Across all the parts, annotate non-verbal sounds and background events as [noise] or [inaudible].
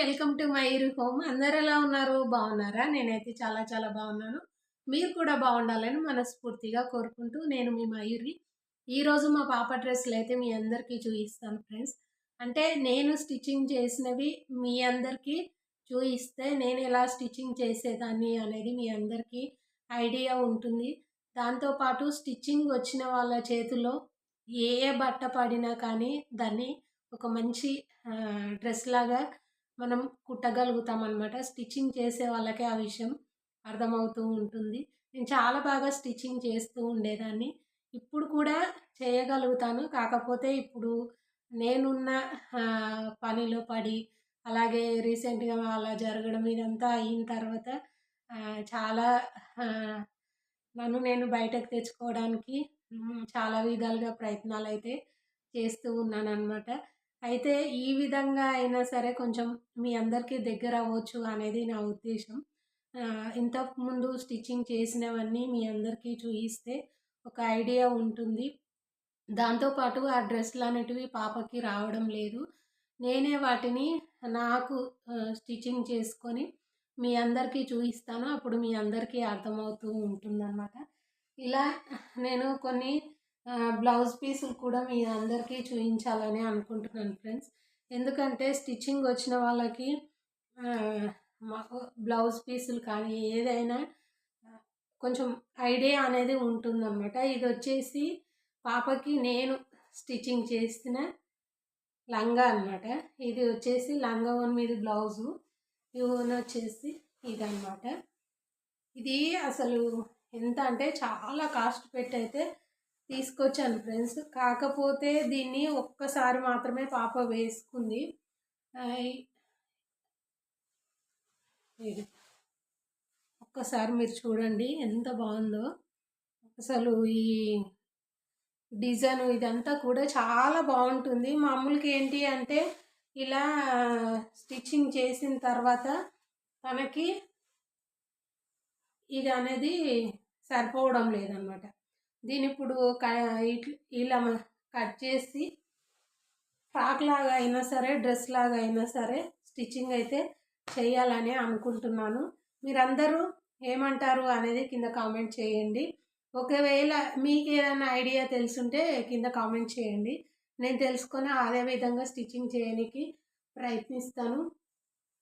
Welcome to my home. అందరు ఎలా ఉన్నారు? బాగున్నారా? నేనైతే చాలా చాలా బాగున్నాను. మీరు కూడా బాగుండాలని మనస్ఫూర్తిగా కోరుకుంటూ నేను మీ మయూరి. ఈరోజు మా పాప డ్రెస్సులు అయితే మీ అందరికీ చూపిస్తాను ఫ్రెండ్స్. అంటే నేను స్టిచ్చింగ్ చేసినవి మీ అందరికీ చూపిస్తే నేను ఎలా స్టిచ్చింగ్ చేసేదాన్ని అనేది మీ అందరికీ ఐడియా ఉంటుంది. దాంతోపాటు స్టిచ్చింగ్ వచ్చిన వాళ్ళ చేతిలో ఏ ఏ బట్ట పడినా కానీ దాన్ని ఒక మంచి డ్రెస్ లాగా మనం కుట్టగలుగుతాం అనమాట స్టిచ్చింగ్ చేసే వాళ్ళకే ఆ విషయం అర్థమవుతూ ఉంటుంది. నేను చాలా బాగా స్టిచ్చింగ్ చేస్తూ ఉండేదాన్ని. ఇప్పుడు కూడా చేయగలుగుతాను. కాకపోతే ఇప్పుడు నేనున్న పనిలో పడి అలాగే రీసెంట్గా అలా జరగడం ఇదంతా అయిన తర్వాత చాలా నన్ను నేను బయటకు తెచ్చుకోవడానికి చాలా విధాలుగా ప్రయత్నాలు అయితే చేస్తూ ఉన్నాను అనమాట అయితే ఈ విధంగా అయినా సరే కొంచెం మీ అందరికీ దగ్గర అవ్వచ్చు అనేది నా ఉద్దేశం. ఇంతకుముందు స్టిచ్చింగ్ చేసినవన్నీ మీ అందరికీ చూపిస్తే ఒక ఐడియా ఉంటుంది. దాంతోపాటు ఆ డ్రెస్లు అనేటివి పాపకి రావడం లేదు. నేనే వాటిని నాకు స్టిచ్చింగ్ చేసుకొని మీ అందరికీ చూపిస్తాను అప్పుడు మీ అందరికీ అర్థమవుతూ ఉంటుందన్నమాట. ఇలా నేను కొన్ని బ్లౌజ్ పీసులు కూడా మీ అందరికీ చూపించాలని అనుకుంటున్నాను ఫ్రెండ్స్. ఎందుకంటే స్టిచ్చింగ్ వచ్చిన వాళ్ళకి మాకు బ్లౌజ్ పీసులు కానీ ఏదైనా కొంచెం ఐడియా అనేది ఉంటుందన్నమాట. ఇది వచ్చేసి పాపకి నేను స్టిచ్చింగ్ చేసిన లంగా అనమాట ఇది వచ్చేసి లంగా వన్ మీద బ్లౌజు. ఇవన్నీ వచ్చేసి ఇదన్నమాట. ఇది అసలు ఎంత అంటే చాలా కాస్ట్ పెట్టి అయితే తీసుకొచ్చాను ఫ్రెండ్స్. కాకపోతే దీన్ని ఒక్కసారి మాత్రమే పాప వేసుకుంది. ఒక్కసారి మీరు చూడండి ఎంత బాగుందో. అసలు ఈ డిజైన్ ఇదంతా కూడా చాలా బాగుంటుంది. మామూలుగా ఏంటి అంటే ఇలా స్టిచ్చింగ్ చేసిన తర్వాత తనకి ఇది అనేది సరిపోవడం లేదనమాట దీని ఇప్పుడు ఇలా కట్ చేసి ఫ్రాక్ లాగా అయినా సరే డ్రెస్ లాగా అయినా సరే స్టిచ్చింగ్ అయితే చేయాలని అనుకుంటున్నాను. మీరందరూ ఏమంటారు అనేది కింద కామెంట్ చేయండి. ఒకవేళ మీకు ఏదైనా ఐడియా తెలుసుంటే కింద కామెంట్ చేయండి. నేను తెలుసుకొని అదే విధంగా స్టిచ్చింగ్ చేయడానికి ప్రయత్నిస్తాను.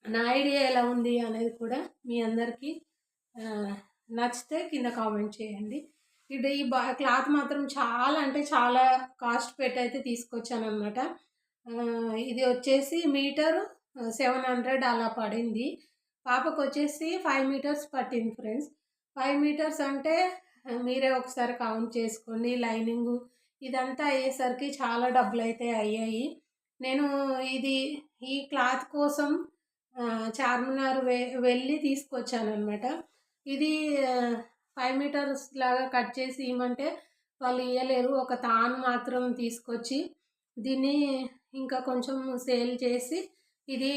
నా ఐడియా ఎలా ఉంది అనేది కూడా మీ అందరికీ నచ్చితే కింద కామెంట్ చేయండి. ఇది ఈ బా క్లాత్ మాత్రం చాలా అంటే చాలా కాస్ట్ పెట్టి అయితే తీసుకొచ్చాను అనమాట ఇది వచ్చేసి మీటరు సెవెన్ హండ్రెడ్ అలా పడింది. పాపకు వచ్చేసి ఫైవ్ మీటర్స్ పట్టింది ఫ్రెండ్స్. ఫైవ్ మీటర్స్ అంటే మీరే ఒకసారి కౌంట్ చేసుకోండి. లైనింగు ఇదంతా అయ్యేసరికి చాలా డబ్బులు అయితే అయ్యాయి. నేను ఇది ఈ క్లాత్ కోసం చార్మినార్ వె వెళ్ళి తీసుకొచ్చాను అనమాట ఇది ఫైవ్ మీటర్స్ లాగా కట్ చేసి ఇవ్వమంటే వాళ్ళు ఇవ్వలేరు ఒక తాను మాత్రం తీసుకొచ్చి దీన్ని ఇంకా కొంచెం సేల్ చేసి ఇది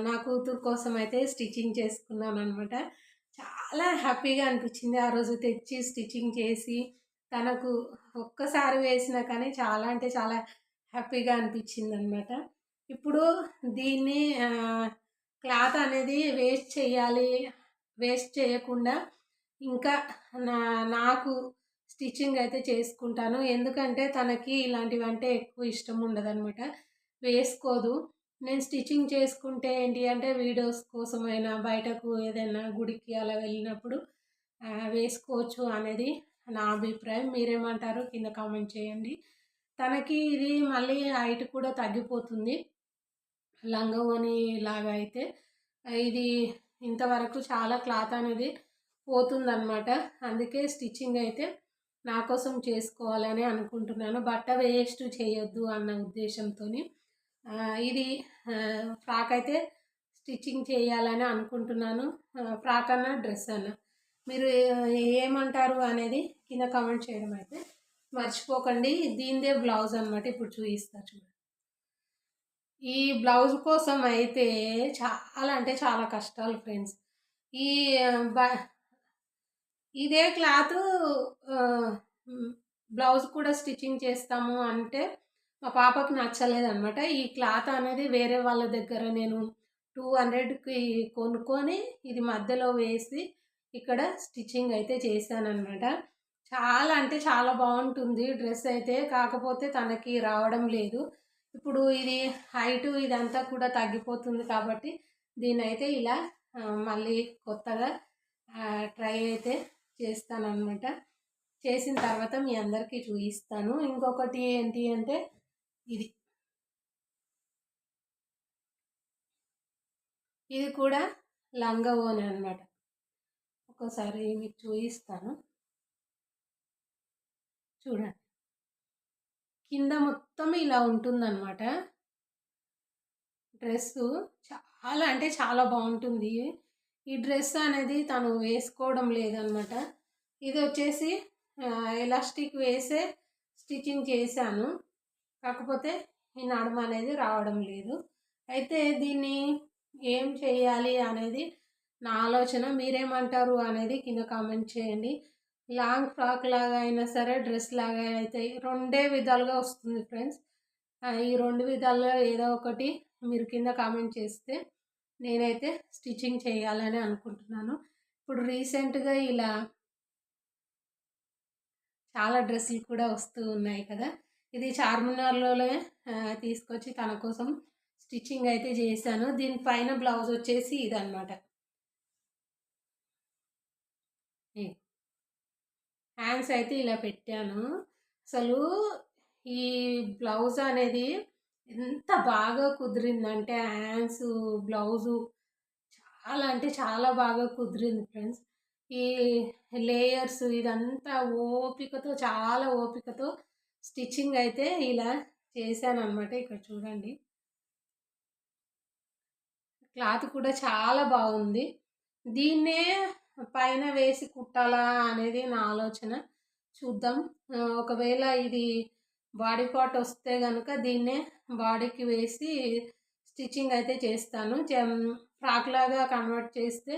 నా కూతురు కోసం అయితే స్టిచ్చింగ్ చేసుకున్నాను అనమాట చాలా హ్యాపీగా అనిపించింది ఆ రోజు తెచ్చి స్టిచ్చింగ్ చేసి తనకు ఒక్కసారి వేసినా కానీ చాలా అంటే చాలా హ్యాపీగా అనిపించింది అనమాట ఇప్పుడు దీన్ని క్లాత్ అనేది వేస్ట్ చేయాలి వేస్ట్ చేయకుండా ఇంకా నా నాకు స్టిచ్చింగ్ అయితే చేసుకుంటాను. ఎందుకంటే తనకి ఇలాంటివి అంటే ఎక్కువ ఇష్టం ఉండదనమాట వేసుకోదు. నేను స్టిచ్చింగ్ చేసుకుంటే ఏంటి అంటే వీడియోస్ కోసమైనా బయటకు ఏదైనా గుడికి అలా వెళ్ళినప్పుడు వేసుకోవచ్చు అనేది నా అభిప్రాయం. మీరేమంటారు? కింద కామెంట్ చేయండి. తనకి ఇది మళ్ళీ హైట్ కూడా తగ్గిపోతుంది. లంగవని లాగా అయితే. ఇది ఇంతవరకు చాలా క్లాత్ అనేది పోతుందన్నమాట. అందుకే స్టిచ్చింగ్ అయితే నా కోసం చేసుకోవాలని అనుకుంటున్నాను. బట్ట వేస్ట్ చేయొద్దు అన్న ఉద్దేశంతో ఇది ఫ్రాక్ అయితే స్టిచ్చింగ్ చేయాలని అనుకుంటున్నాను. ఫ్రాక్ అన్న డ్రెస్ అన్న. మీరు ఏమంటారు అనేది కింద కామెంట్ చేయడం అయితే మర్చిపోకండి. దీనిదే బ్లౌజ్ అనమాట ఇప్పుడు చూపిస్తా చూడండి ఈ బ్లౌజ్ కోసం అయితే చాలా అంటే చాలా కష్టాలు ఫ్రెండ్స్. ఈ బ ఇదే క్లాత్ బ్లౌజ్ కూడా స్టిచ్చింగ్ చేస్తాము అంటే మా పాపకు నచ్చలేదనమాట ఈ క్లాత్ అనేది వేరే వాళ్ళ దగ్గర నేను టూ హండ్రెడ్కి కొనుక్కొని ఇది మధ్యలో వేసి ఇక్కడ స్టిచ్చింగ్ అయితే చేశానమాట చాలా అంటే చాలా బాగుంటుంది డ్రెస్ అయితే. కాకపోతే తనకి రావడం లేదు. ఇప్పుడు ఇది హైటు ఇదంతా కూడా తగ్గిపోతుంది కాబట్టి దీని అయితే ఇలా మళ్ళీ కొత్తగా ట్రై అయితే చేస్తానమాట చేసిన తర్వాత మీ అందరికీ చూపిస్తాను ఇంకొకటి ఏంటి అంటే ఇది. ఇది కూడా లంగా ఓనే అనమాట ఒక్కోసారి మీకు చూపిస్తాను చూడండి. కింద మొత్తం ఇలా ఉంటుందన్నమాట. డ్రెస్సు చాలా అంటే చాలా బాగుంటుంది. ఈ డ్రెస్ అనేది తను వేసుకోవడం లేదనమాట. ఇది వచ్చేసి ఎలాస్టిక్ వేసే స్టిచ్చింగ్ చేశాను. కాకపోతే ఈ నడుమ అనేది రావడం లేదు. అయితే దీన్ని ఏం చేయాలి అనేది నా ఆలోచన. మీరేమంటారు అనేది కింద కామెంట్ చేయండి. లాంగ్ ఫ్రాక్ లాగా అయినా సరే డ్రెస్ లాగా అయితే రెండే విధాలుగా వస్తుంది ఫ్రెండ్స్. ఈ రెండు విధాల్లో ఏదో ఒకటి మీరు కింద కామెంట్ చేస్తే నేనైతే స్టిచ్చింగ్ చేయాలని అనుకుంటున్నాను. ఇప్పుడు రీసెంట్గా ఇలా చాలా డ్రెస్సులు కూడా వస్తూ ఉన్నాయి కదా. ఇది చార్మినార్లోనే తీసుకొచ్చి తన కోసం స్టిచ్చింగ్ అయితే చేశాను. దీనిపైన బ్లౌజ్ వచ్చేసి ఇదనమాట హ్యాండ్స్ అయితే ఇలా పెట్టాను. అసలు ఈ బ్లౌజ్ అనేది ఎంత బాగా కుదిరిందంటే హ్యాండ్స్ బ్లౌజు చాలా అంటే చాలా బాగా కుదిరింది ఫ్రెండ్స్. ఈ లేయర్స్ ఇదంతా ఓపికతో చాలా ఓపికతో స్టిచ్చింగ్ అయితే ఇలా చేశాను అనమాట ఇక్కడ చూడండి. క్లాత్ కూడా చాలా బాగుంది. దీన్నే పైన వేసి కుట్టాలా అనేది నా ఆలోచన. చూద్దాం. ఒకవేళ ఇది బాడీ పార్ట్ వస్తే కనుక దీన్నే బాడీకి వేసి స్టిచ్చింగ్ అయితే చేస్తాను. ఫ్రాక్ లాగా కన్వర్ట్ చేస్తే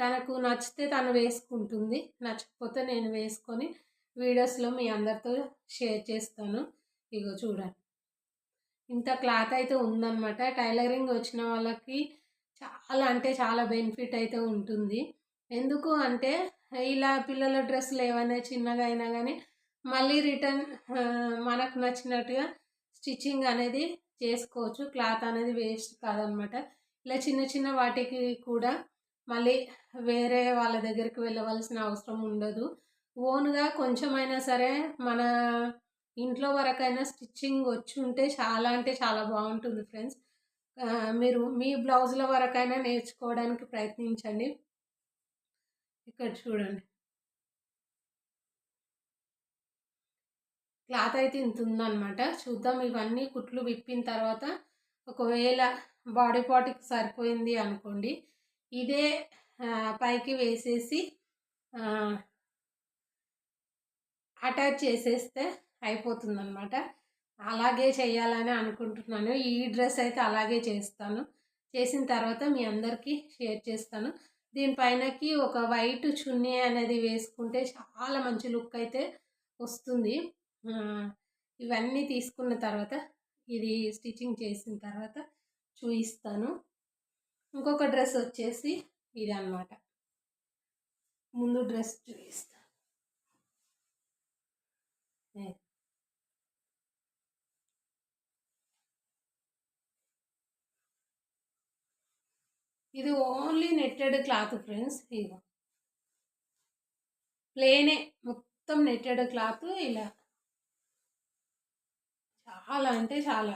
తనకు నచ్చితే తను వేసుకుంటుంది. నచ్చకపోతే నేను వేసుకొని వీడియోస్లో మీ అందరితో షేర్ చేస్తాను. ఇగో చూడండి. ఇంత క్లాత్ అయితే ఉందన్నమాట. టైలరింగ్ వచ్చిన వాళ్ళకి చాలా అంటే చాలా బెనిఫిట్ అయితే ఉంటుంది. ఎందుకు అంటే ఇలా పిల్లల డ్రెస్సులు ఏమైనా చిన్నగా అయినా కానీ మళ్ళీ రిటర్న్ మనకు నచ్చినట్టుగా స్టిచ్చింగ్ అనేది చేసుకోవచ్చు. క్లాత్ అనేది వేస్ట్ కాదనమాట. ఇలా చిన్న చిన్న వాటికి కూడా మళ్ళీ వేరే వాళ్ళ దగ్గరికి వెళ్ళవలసిన అవసరం ఉండదు. ఓన్గా కొంచెమైనా సరే మన ఇంట్లో వరకైనా స్టిచ్చింగ్ వచ్చి ఉంటే చాలా అంటే చాలా బాగుంటుంది ఫ్రెండ్స్. మీరు మీ బ్లౌజుల వరకైనా నేర్చుకోవడానికి ప్రయత్నించండి. ఇక్కడ చూడండి. క్లాత్ అయితే ఇంత ఉందనమాట చూద్దాం ఇవన్నీ కుట్లు విప్పిన తర్వాత ఒకవేళ బాడీ పార్ట్కి సరిపోయింది అనుకోండి. ఇదే పైకి వేసేసి అటాచ్ చేసేస్తే అయిపోతుంది అనమాట అలాగే చేయాలని అనుకుంటున్నాను. ఈ డ్రెస్ అయితే అలాగే చేస్తాను. చేసిన తర్వాత మీ అందరికీ షేర్ చేస్తాను. దీనిపైనకి ఒక వైట్ చున్నీ అనేది వేసుకుంటే చాలా మంచి లుక్ అయితే వస్తుంది. ఇవన్నీ తీసుకున్న తర్వాత ఇది స్టిచ్చింగ్ చేసిన తర్వాత చూపిస్తాను ఇంకొక డ్రెస్ వచ్చేసి ఇది అనమాట ముందు డ్రెస్ చూపిస్తాను ఇది ఓన్లీ నెట్టెడ్ క్లాత్ ఫ్రెండ్స్ ఇగో. ప్లేనే మొత్తం నెట్టెడ్ క్లాత్ ఇలా చాలా అంటే చాలా.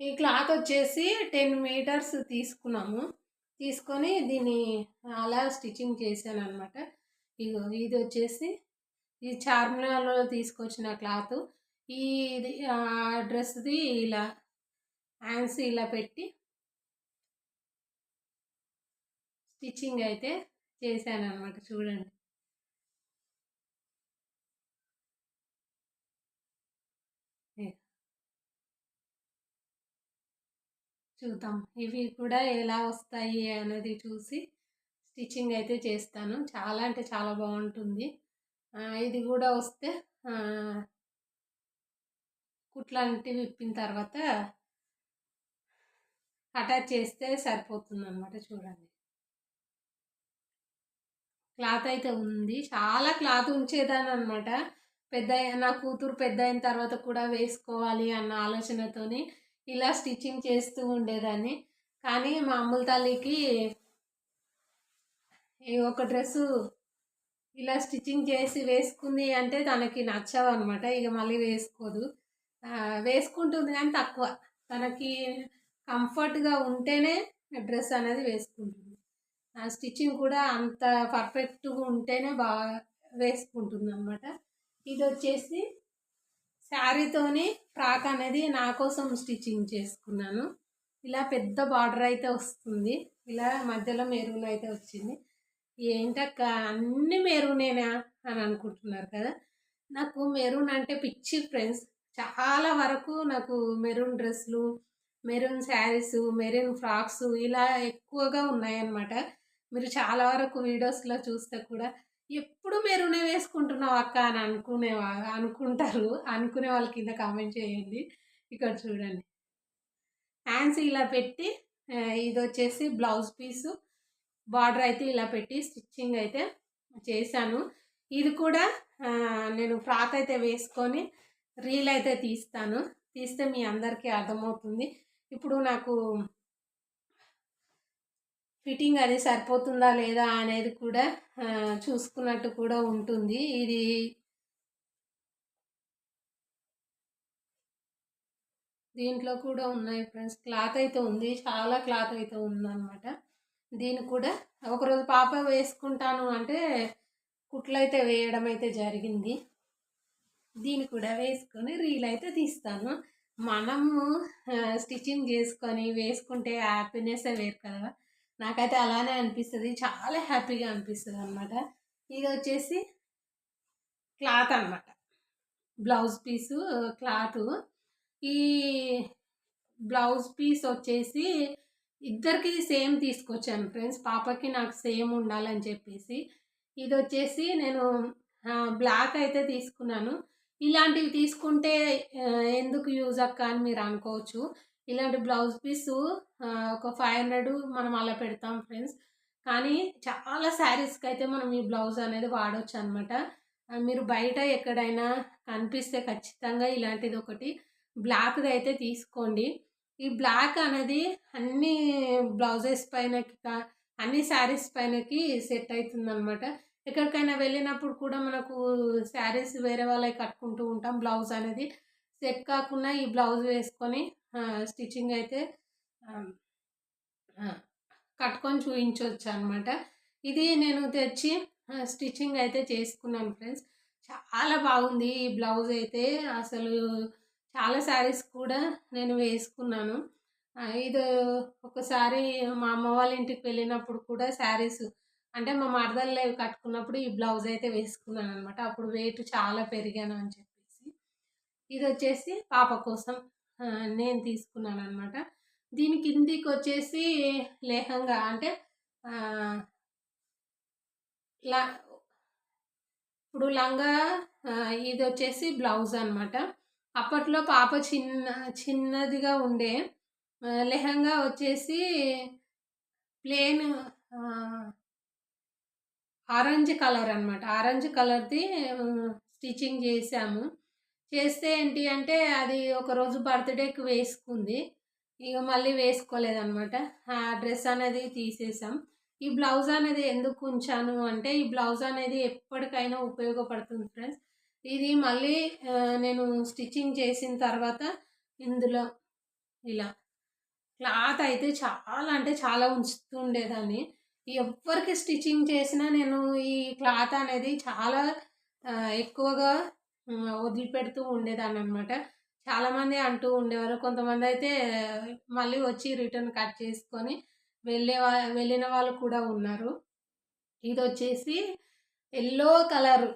ఈ క్లాత్ వచ్చేసి టెన్ మీటర్స్ తీసుకున్నాము. తీసుకొని దీన్ని అలా స్టిచ్చింగ్ చేశాను అనమాట ఇగో ఇది వచ్చేసి ఈ చార్మినార్లో తీసుకొచ్చిన క్లాత్. ఈ డ్రెస్ది ఇలా హ్యాండ్స్ ఇలా పెట్టి స్టిచ్చింగ్ అయితే చేశాను అనమాట చూడండి. చూద్దాం. ఇవి కూడా ఎలా వస్తాయి అనేది చూసి స్టిచ్చింగ్ అయితే చేస్తాను. చాలా అంటే చాలా బాగుంటుంది. ఇది కూడా వస్తే కుట్లాంటివి విప్పిన తర్వాత అటాచ్ చేస్తే సరిపోతుంది అనమాట చూడండి. క్లాత్ అయితే ఉంది. చాలా క్లాత్ ఉంచేదాన్ని అనమాట పెద్ద నా కూతురు పెద్ద అయిన తర్వాత కూడా వేసుకోవాలి అన్న ఆలోచనతోని ఇలా స్టిచ్చింగ్ చేస్తూ ఉండేదాన్ని. కానీ మా అమ్ముల తల్లికి ఒక డ్రెస్సు ఇలా స్టిచ్చింగ్ చేసి వేసుకుంది అంటే తనకి నచ్చవు అనమాట ఇక మళ్ళీ వేసుకోదు. వేసుకుంటుంది కానీ తక్కువ. తనకి కంఫర్ట్గా ఉంటేనే డ్రెస్ అనేది వేసుకుంటుంది. స్టిచ్చింగ్ కూడా అంత పర్ఫెక్ట్గా ఉంటేనే బాగా వేసుకుంటుంది అనమాట ఇది వచ్చేసి శారీతోని ఫ్రాక్ అనేది నా కోసం స్టిచ్చింగ్ చేసుకున్నాను. ఇలా పెద్ద బార్డర్ అయితే వస్తుంది. ఇలా మధ్యలో మెరూన్ అయితే వచ్చింది. ఏంటక్క అన్ని మెరూనేనా అని అనుకుంటున్నారు కదా. నాకు మెరూన్ అంటే పిచ్చి ఫ్రెండ్స్. చాలా వరకు నాకు మెరూన్ డ్రెస్సులు మెరూన్ శారీస్ మెరూన్ ఫ్రాక్స్ ఇలా ఎక్కువగా ఉన్నాయన్నమాట. మీరు చాలా వరకు వీడియోస్లో చూస్తే కూడా ఎప్పుడు మెరూనే వేసుకుంటున్నావు అక్క అని అనుకునే అనుకుంటారు. అనుకునే వాళ్ళ కింద కామెంట్ చేయండి. ఇక్కడ చూడండి. హ్యాండ్స్ ఇలా పెట్టి ఇది వచ్చేసి బ్లౌజ్ పీసు బార్డర్ అయితే ఇలా పెట్టి స్టిచ్చింగ్ అయితే చేశాను. ఇది కూడా నేను ఫ్రాక్ అయితే వేసుకొని రీల్ అయితే తీస్తాను. తీస్తే మీ అందరికీ అర్థమవుతుంది. ఇప్పుడు నాకు ఫిట్టింగ్ అది సరిపోతుందా లేదా అనేది కూడా చూసుకున్నట్టు కూడా ఉంటుంది. ఇది దీంట్లో కూడా ఉన్నాయి ఫ్రెండ్స్. క్లాత్ అయితే ఉంది చాలా క్లాత్ అయితే ఉందన్నమాట. దీన్ని కూడా ఒకరోజు పాప వేసుకుంటాను అంటే కుట్లు అయితే వేయడం అయితే జరిగింది. దీన్ని కూడా వేసుకొని రీల్ అయితే తీస్తాను. మనము స్టిచ్చింగ్ చేసుకొని వేసుకుంటే హ్యాపీనెస్ వేరు కదా. నాకైతే అలానే అనిపిస్తుంది. చాలా హ్యాపీగా అనిపిస్తుంది అనమాట ఇది వచ్చేసి క్లాత్ అనమాట బ్లౌజ్ పీసు క్లాత్. ఈ బ్లౌజ్ పీస్ వచ్చేసి ఇద్దరికి సేమ్ తీసుకొచ్చాను ఫ్రెండ్స్. పాపకి నాకు సేమ్ ఉండాలని చెప్పేసి. ఇది వచ్చేసి నేను బ్లాక్ అయితే తీసుకున్నాను. ఇలాంటివి తీసుకుంటే ఎందుకు యూజ్ అక్క అని మీరు అనుకోవచ్చు. ఇలాంటి బ్లౌజ్ పీసు ఒక ఫైవ్ హండ్రెడ్ మనం అలా పెడతాం ఫ్రెండ్స్ కానీ చాలా శారీస్కి అయితే మనం ఈ బ్లౌజ్ అనేది వాడవచ్చు అనమాట మీరు బయట ఎక్కడైనా కనిపిస్తే ఖచ్చితంగా ఇలాంటిది ఒకటి. బ్లాక్ది అయితే తీసుకోండి. ఈ బ్లాక్ అనేది అన్ని బ్లౌజెస్ పైనకి అన్ని శారీస్ పైనకి సెట్ అవుతుంది అనమాట ఎక్కడికైనా వెళ్ళినప్పుడు కూడా మనకు శారీస్ వేరే వాళ్ళకి కట్టుకుంటూ ఉంటాం. బ్లౌజ్ అనేది సెట్ కాకుండా ఈ బ్లౌజ్ వేసుకొని స్టిచ్చింగ్ అయితే కట్టుకొని చూపించవచ్చు అనమాట ఇది నేను తెచ్చి స్టిచ్చింగ్ అయితే చేసుకున్నాను ఫ్రెండ్స్. చాలా బాగుంది ఈ బ్లౌజ్ అయితే. అసలు చాలా శారీస్ కూడా నేను వేసుకున్నాను. ఇది ఒకసారి మా అమ్మ వాళ్ళ ఇంటికి వెళ్ళినప్పుడు కూడా శారీస్ అంటే మా మరదలు కట్టుకున్నప్పుడు ఈ బ్లౌజ్ అయితే వేసుకున్నాను అనమాట అప్పుడు వెయిట్ చాలా పెరిగాను అని చెప్పేసి. ఇది వచ్చేసి పాప కోసం నేను తీసుకున్నాను అనమాట దీని కిందికి వచ్చేసి లేహంగా అంటే లా ఇప్పుడు లంగా ఇది వచ్చేసి బ్లౌజ్ అనమాట అప్పట్లో పాప చిన్న చిన్నదిగా ఉండే లెహంగా వచ్చేసి ప్లేన్ ఆరెంజ్ కలర్ అనమాట ఆరెంజ్ కలర్ది స్టిచ్చింగ్ చేసాము. చేస్తే ఏంటి అంటే అది ఒకరోజు బర్త్డేకి వేసుకుంది. ఇక మళ్ళీ వేసుకోలేదనమాట ఆ డ్రెస్ అనేది తీసేసాం. ఈ బ్లౌజ్ అనేది ఎందుకు ఉంచాను అంటే ఈ బ్లౌజ్ అనేది ఎప్పటికైనా ఉపయోగపడుతుంది ఫ్రెండ్స్. ఇది మళ్ళీ నేను స్టిచ్చింగ్ చేసిన తర్వాత ఇందులో ఇలా క్లాత్ అయితే చాలా అంటే చాలా ఉంచుతుండేదాన్ని. ఎవరికి స్టిచ్చింగ్ చేసినా నేను ఈ క్లాత్ అనేది చాలా ఎక్కువగా వదిలిపెడుతూ ఉండేదాన్ని అనమాట చాలామంది అంటూ ఉండేవారు. కొంతమంది అయితే మళ్ళీ వచ్చి రిటర్న్ కట్ చేసుకొని వెళ్ళే వెళ్ళిన వాళ్ళు కూడా ఉన్నారు. ఇది వచ్చేసి ఎల్లో కలర్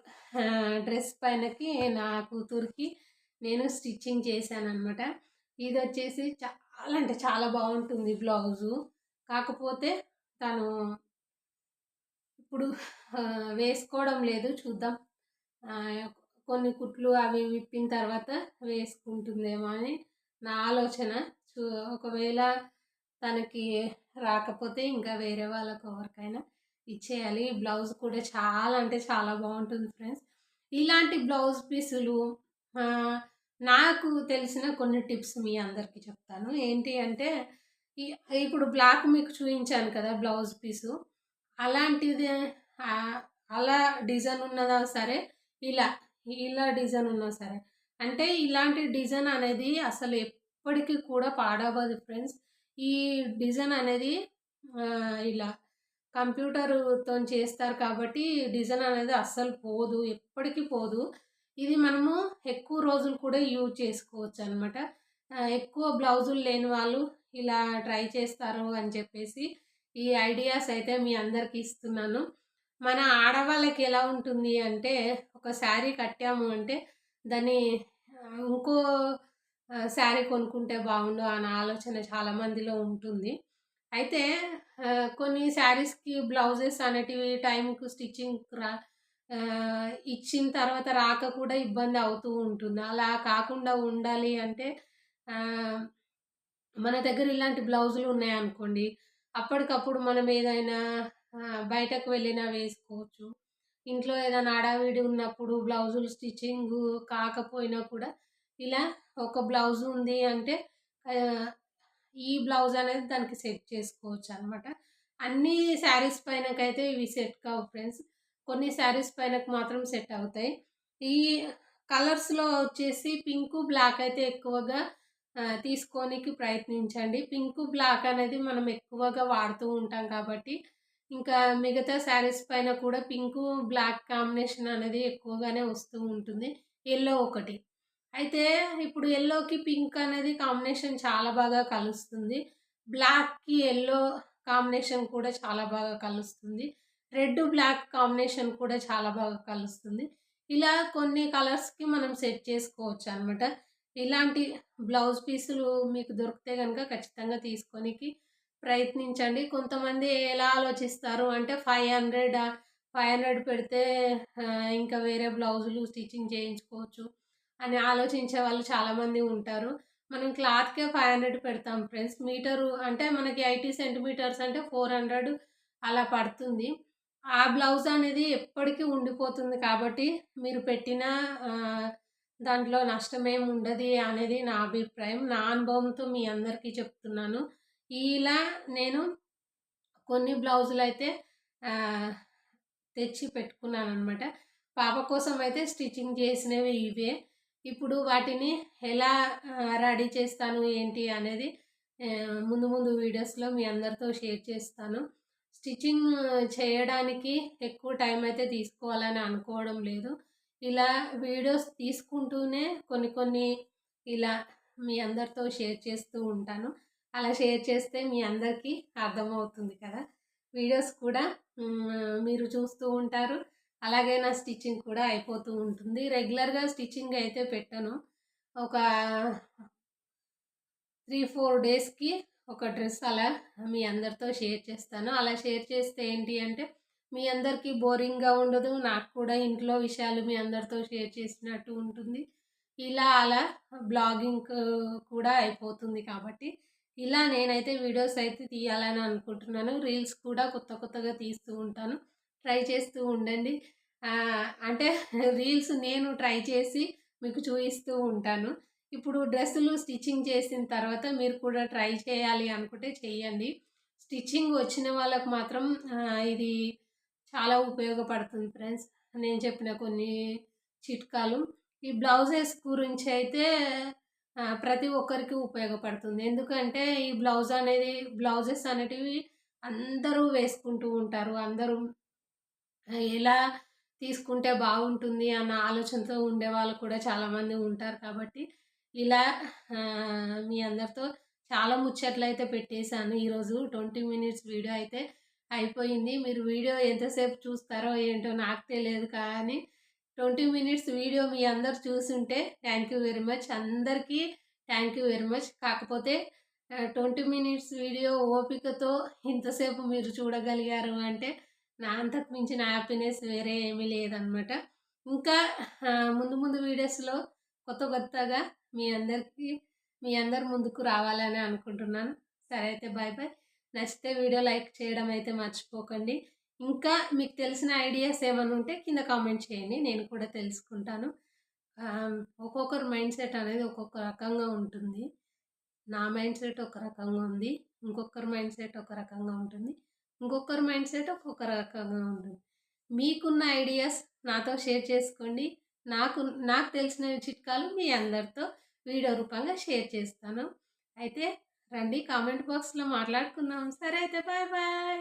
డ్రెస్ పైనకి నా కూతురికి నేను స్టిచ్చింగ్ చేశాను అనమాట ఇది వచ్చేసి చాలా అంటే చాలా బాగుంటుంది బ్లౌజు. కాకపోతే తను ఇప్పుడు వేసుకోవడం లేదు. చూద్దాం. కొన్ని కుట్లు అవి విప్పిన తర్వాత వేసుకుంటుందేమో అని నా ఆలోచన. చూ ఒకవేళ తనకి రాకపోతే ఇంకా వేరే వాళ్ళకి ఎవరికైనా ఇచ్చేయాలి. బ్లౌజ్ కూడా చాలా అంటే చాలా బాగుంటుంది ఫ్రెండ్స్. ఇలాంటి బ్లౌజ్ పీసులు నాకు తెలిసిన కొన్ని టిప్స్ మీ అందరికీ చెప్తాను. ఏంటి అంటే ఇప్పుడు బ్లాక్ మీకు చూపించాను కదా బ్లౌజ్ పీసు. అలాంటిది అలా డిజైన్ ఉన్నదా సరే ఇలా ఇలా డిజైన్ ఉన్నా సరే. అంటే ఇలాంటి డిజైన్ అనేది అసలు ఎప్పటికీ కూడా పాడవదు ఫ్రెండ్స్. ఈ డిజైన్ అనేది ఇలా కంప్యూటర్తో చేస్తారు కాబట్టి డిజైన్ అనేది అస్సలు పోదు ఎప్పటికీ పోదు. ఇది మనము ఎక్కువ రోజులు కూడా యూజ్ చేసుకోవచ్చు అనమాట ఎక్కువ బ్లౌజులు లేని వాళ్ళు ఇలా ట్రై చేస్తారు అని చెప్పేసి ఈ ఐడియాస్ అయితే మీ అందరికి ఇస్తున్నాను. మన ఆడవాళ్ళకి ఎలా ఉంటుంది అంటే ఒక శారీ కట్టాము అంటే దాన్ని ఇంకో శారీ కొనుక్కుంటే బాగుండు అనే ఆలోచన చాలామందిలో ఉంటుంది. అయితే కొన్ని శారీస్కి బ్లౌజెస్ అనేటివి టైంకు స్టిచ్చింగ్ రా ఇచ్చిన తర్వాత రాక కూడా ఇబ్బంది అవుతూ ఉంటుంది. అలా కాకుండా ఉండాలి అంటే మన దగ్గర ఇలాంటి బ్లౌజులు ఉన్నాయనుకోండి అప్పటికప్పుడు మనం ఏదైనా బయటకు వెళ్ళినా వేసుకోవచ్చు. ఇంట్లో ఏదైనా ఆడావిడి ఉన్నప్పుడు బ్లౌజులు స్టిచ్చింగ్ కాకపోయినా కూడా ఇలా ఒక బ్లౌజ్ ఉంది అంటే ఈ బ్లౌజ్ అనేది దానికి సెట్ చేసుకోవచ్చు అనమాట అన్ని శారీస్ పైనకైతే ఇవి సెట్ కావు ఫ్రెండ్స్. కొన్ని శారీస్ పైనకు మాత్రం సెట్ అవుతాయి. ఈ కలర్స్లో వచ్చేసి పింక్ బ్లాక్ అయితే ఎక్కువగా తీసుకోనికి ప్రయత్నించండి. పింక్ బ్లాక్ అనేది మనం ఎక్కువగా వాడుతూ ఉంటాం కాబట్టి ఇంకా మిగతా శారీస్ పైన కూడా పింక్ బ్లాక్ కాంబినేషన్ అనేది ఎక్కువగానే వస్తూ ఉంటుంది. ఎల్లో ఒకటి. అయితే ఇప్పుడు ఎల్లోకి పింక్ అనేది కాంబినేషన్ చాలా బాగా కలుస్తుంది. బ్లాక్కి ఎల్లో కాంబినేషన్ కూడా చాలా బాగా కలుస్తుంది. రెడ్ బ్లాక్ కాంబినేషన్ కూడా చాలా బాగా కలుస్తుంది. ఇలా కొన్ని కలర్స్కి మనం సెట్ చేసుకోవచ్చు అనమాట ఇలాంటి బ్లౌజ్ పీసులు మీకు దొరికితే కనుక ఖచ్చితంగా తీసుకోనికి ప్రయత్నించండి. కొంతమంది ఎలా ఆలోచిస్తారు అంటే ఫైవ్ హండ్రెడ్ ఫైవ్ హండ్రెడ్ పెడితే ఇంకా వేరే బ్లౌజులు స్టిచ్చింగ్ చేయించుకోవచ్చు అని ఆలోచించే వాళ్ళు చాలామంది ఉంటారు. మనం క్లాత్కే ఫైవ్ హండ్రెడ్ పెడతాం ఫ్రెండ్స్. మీటరు అంటే మనకి ఎయిటీ సెంటీమీటర్స్ అంటే ఫోర్ హండ్రెడ్ అలా పడుతుంది. ఆ బ్లౌజ్ అనేది ఎప్పటికీ ఉండిపోతుంది కాబట్టి మీరు పెట్టిన దాంట్లో నష్టమేం ఉండదు అనేది నా అభిప్రాయం. నా అనుభవంతో మీ అందరికీ చెప్తున్నాను. ఇలా నేను కొన్ని బ్లౌజులు అయితే తెచ్చి పెట్టుకున్నాను అనమాట పాప కోసం అయితే స్టిచ్చింగ్ చేసినవి ఇవే. ఇప్పుడు వాటిని ఎలా రెడీ చేస్తాను ఏంటి అనేది ముందు ముందు వీడియోస్లో మీ అందరితో షేర్ చేస్తాను. స్టిచ్చింగ్ చేయడానికి ఎక్కువ టైం అయితే తీసుకోవాలని అనుకోవడం లేదు. ఇలా వీడియోస్ తీసుకుంటూనే కొన్ని కొన్ని ఇలా మీ అందరితో షేర్ చేస్తూ ఉంటాను. అలా షేర్ చేస్తే మీ అందరికీ అర్థమవుతుంది కదా. వీడియోస్ కూడా మీరు చూస్తూ ఉంటారు. అలాగే నా స్టిచ్చింగ్ కూడా అయిపోతూ ఉంటుంది. రెగ్యులర్గా స్టిచ్చింగ్ అయితే పెట్టాను. ఒక త్రీ ఫోర్ డేస్కి ఒక డ్రెస్ అలా మీ అందరితో షేర్ చేస్తాను. అలా షేర్ చేస్తే ఏంటి అంటే మీ అందరికీ బోరింగ్గా ఉండదు. నాకు కూడా ఇంట్లో విషయాలు మీ అందరితో షేర్ చేసినట్టు ఉంటుంది. ఇలా అలా బ్లాగింగ్ కూడా అయిపోతుంది కాబట్టి ఇలా నేనైతే వీడియోస్ అయితే తీయాలని అనుకుంటున్నాను. రీల్స్ కూడా కొత్త కొత్తగా తీస్తూ ఉంటాను. ట్రై చేస్తూ ఉండండి. అంటే [laughs] రీల్స్ నేను ట్రై చేసి మీకు చూపిస్తూ ఉంటాను. ఇప్పుడు డ్రెస్సులు స్టిచ్చింగ్ చేసిన తర్వాత మీరు కూడా ట్రై చేయాలి అనుకుంటే చేయండి. స్టిచ్చింగ్ వచ్చిన వాళ్ళకు మాత్రం ఇది చాలా ఉపయోగపడుతుంది ఫ్రెండ్స్. నేను చెప్పిన కొన్ని చిట్కాలు. ఈ బ్లౌజెస్ గురించి అయితే ప్రతి ఒక్కరికి ఉపయోగపడుతుంది. ఎందుకంటే ఈ బ్లౌజ్ అనేది బ్లౌజెస్ అనేటివి అందరూ వేసుకుంటూ ఉంటారు. అందరూ ఎలా తీసుకుంటే బాగుంటుంది అన్న ఆలోచనతో ఉండే వాళ్ళు కూడా చాలామంది ఉంటారు కాబట్టి ఇలా మీ అందరితో చాలా ముచ్చట్లు అయితే పెట్టేశాను. ఈరోజు ట్వంటీ మినిట్స్ వీడియో అయితే అయిపోయింది. మీరు వీడియో ఎంతసేపు చూస్తారో ఏంటో నాకు తెలియదు కానీ ట్వంటీ మినిట్స్ వీడియో మీ అందరు చూసుంటే థ్యాంక్ యూ వెరీ మచ్. అందరికీ థ్యాంక్ యూ వెరీ మచ్. కాకపోతే ట్వంటీ మినిట్స్ వీడియో ఓపికతో ఇంతసేపు మీరు చూడగలిగారు అంటే నా అంతకు మించిన హ్యాపీనెస్ వేరే ఏమీ లేదనమాట ఇంకా ముందు ముందు వీడియోస్లో కొత్త కొత్తగా మీ అందరికీ మీ అందరి ముందుకు రావాలని అనుకుంటున్నాను. సరే అయితే బాయ్ బాయ్. నచ్చితే వీడియో లైక్ చేయడం అయితే మర్చిపోకండి. ఇంకా మీకు తెలిసిన ఐడియాస్ ఏమైనా ఉంటే కింద కామెంట్ చేయండి. నేను కూడా తెలుసుకుంటాను. ఒక్కొక్కరు మైండ్ సెట్ అనేది ఒక్కొక్క రకంగా ఉంటుంది. నా మైండ్ సెట్ ఒక రకంగా ఉంది. ఇంకొకరి మైండ్ సెట్ ఒక రకంగా ఉంటుంది. ఇంకొకరి మైండ్ సెట్ ఒక్కొక్క రకంగా ఉంటుంది. మీకున్న ఐడియాస్ నాతో షేర్ చేసుకోండి. నాకు నాకు తెలిసిన చిట్కాలు మీ అందరితో వీడియో రూపంగా షేర్ చేస్తాను. అయితే రండి కామెంట్ బాక్స్లో మాట్లాడుకుందాం. సరే అయితే బాయ్ బాయ్.